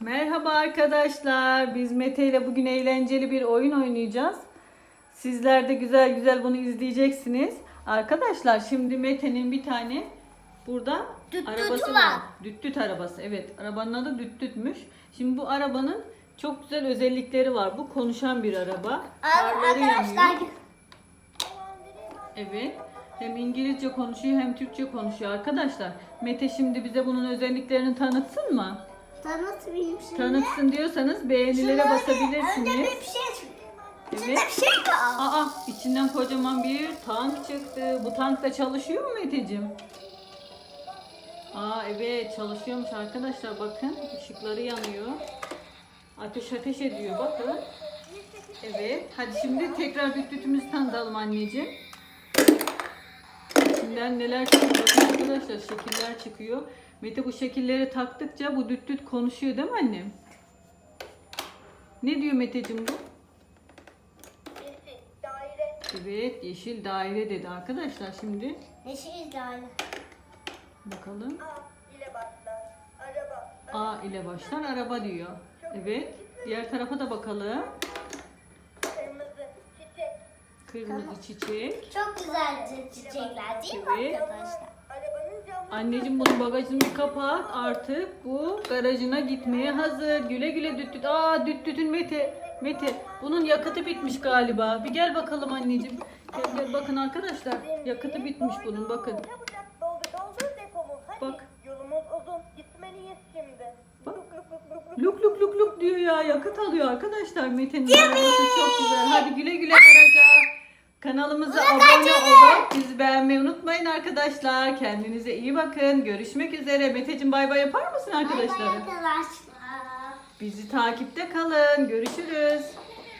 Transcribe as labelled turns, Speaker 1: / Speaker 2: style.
Speaker 1: Merhaba arkadaşlar. Biz Mete ile bugün eğlenceli bir oyun oynayacağız. Sizler de güzel güzel bunu izleyeceksiniz. Arkadaşlar şimdi Mete'nin bir tane burada
Speaker 2: Düt
Speaker 1: arabası var. Düt düt arabası. Evet, arabanın adı düt dütmüş. Şimdi bu arabanın çok güzel özellikleri var. Bu konuşan bir araba. Farları
Speaker 2: Arkadaşlar
Speaker 1: yanıyor. Evet. Hem İngilizce konuşuyor hem Türkçe konuşuyor arkadaşlar. Mete şimdi bize bunun özelliklerini tanıtsın mı?
Speaker 2: Tanıtmayayım şimdi.
Speaker 1: Tanıtsın diyorsanız beğenilere
Speaker 2: Şöyle,
Speaker 1: basabilirsiniz.
Speaker 2: Önce bir şey
Speaker 1: Evet.
Speaker 2: bir şey var.
Speaker 1: Aa içinden kocaman bir tank çıktı. Bu tank da çalışıyor mu Meteciğim? Aa evet çalışıyormuş arkadaşlar bakın ışıkları yanıyor. Ateş ateş ediyor bakın. Evet hadi şimdi tekrar düttütümüzü tanıtalım anneciğim. İçinden neler çıkıyor bakın arkadaşlar şekiller çıkıyor. Mete bu şekilleri taktıkça bu düt düt konuşuyor değil mi annem? Ne diyor Meteciğim bu?
Speaker 3: daire,
Speaker 1: Evet yeşil daire dedi arkadaşlar şimdi
Speaker 2: Yeşil daire.
Speaker 1: bakalım.
Speaker 3: A ile başlar, araba,
Speaker 1: A ile başlar araba diyor. Evet diğer tarafa da bakalım.
Speaker 3: Kırmızı, çiçek.
Speaker 2: Çok güzel çiçekler değil mi
Speaker 1: Evet.
Speaker 2: arkadaşlar?
Speaker 1: Anneciğim bunun bagajını bir kapat artık bu garajına gitmeye hazır. Güle güle düt düt. Aa düt dütün Mete. Mete bunun yakıtı bitmiş galiba. Bir gel bakalım anneciğim. Gel, gel bakın arkadaşlar yakıtı bitmiş bunun bakın.
Speaker 3: Çabucak doldu doldu depomu, hadi
Speaker 1: Bak.
Speaker 3: yolumuz uzun, gitmeliyiz şimdi.
Speaker 1: Bak.
Speaker 3: Luk luk luk luk luk.
Speaker 1: Luk luk luk luk diyor ya yakıt alıyor arkadaşlar Mete'nin arabası çok güzel. Hadi güle güle garaja. Kanalımıza abone olup bizi beğenmeyi unutmayın arkadaşlar. Kendinize iyi bakın. Görüşmek üzere. Meteciğim bay bay yapar mısın
Speaker 2: Bay bay
Speaker 1: arkadaşlara?
Speaker 2: arkadaşlar.
Speaker 1: Bizi takipte kalın. Görüşürüz.